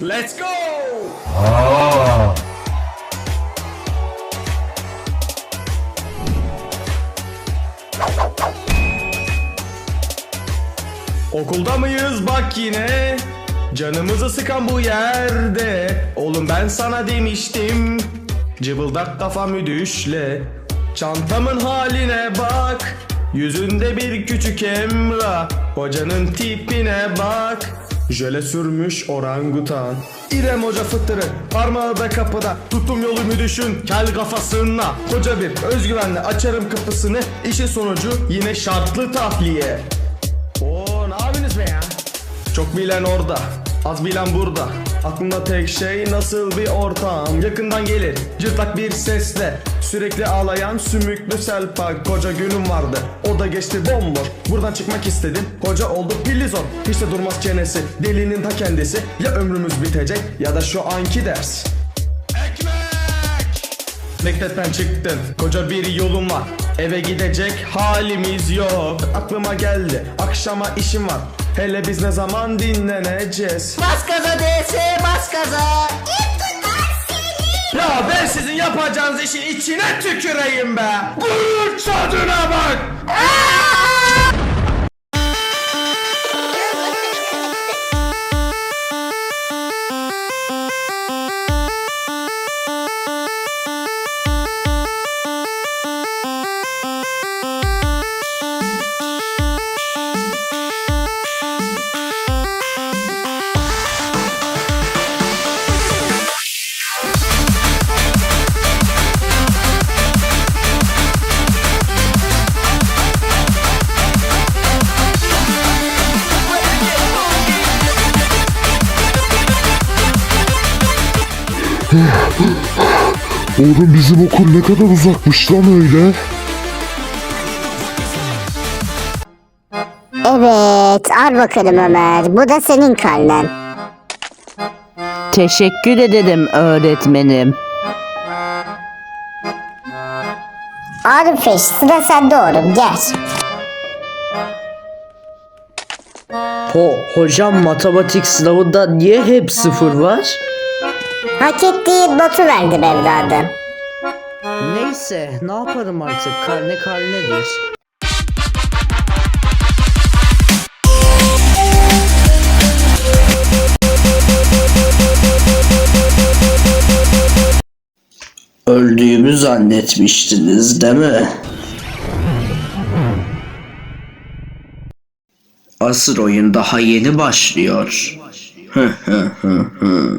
Let's go! Okulda mıyız? Bak yine. Canımızı sıkan bu yerde. Oğlum ben sana demiştim. Cıbıldak kafa müdüşle Çantamın haline bak. Yüzünde bir küçük emrah. Hocanın tipine bak Jöle sürmüş orangutan. İrem hoca fıttırı Parmağı da kapıda. Tuttum yolu müdüşün Kel kafasına. Koca bir özgüvenle açarım kapısını. İşin sonucu yine şartlı tahliye. Oo ne yapıyorsunuz be ya? Çok bilen orada, az bilen burada. Aklımda tek şey nasıl bir ortam? Yakından gelir cırtlak bir sesle. Sürekli ağlayan sümüklü selpak Koca günüm vardı. O da geçti bomboş. Buradan çıkmak istedim. Koca oldu pillizon Hiç de durmaz çenesi. Delinin ta kendisi. Ya ömrümüz bitecek ya da şu anki ders! Mektepten çıktın koca bir yolun var. Eve gidecek halimiz yok. Aklıma geldi. Akşama işim var Hele biz ne zaman dinleneceğiz? Bas gaza DS bas gaza. Ya ben sizin yapacağınız işin içine tüküreyim be. Bunun tadına bak Oğlum bizim okul ne kadar uzakmış lan öyle. Evet al bakalım Ömer. Bu da senin karnen. Teşekkür ederim öğretmenim. Arifeş sıra sende oğlum gel. Ho, hocam matematik sınavında niye hep sıfır var? Hak ettiğin notu verdim evladım. Neyse ne yaparım artık karne karnedir. Öldüğümü zannetmiştiniz değil mi? Asıl oyun daha yeni başlıyor. Hı hı hı hı.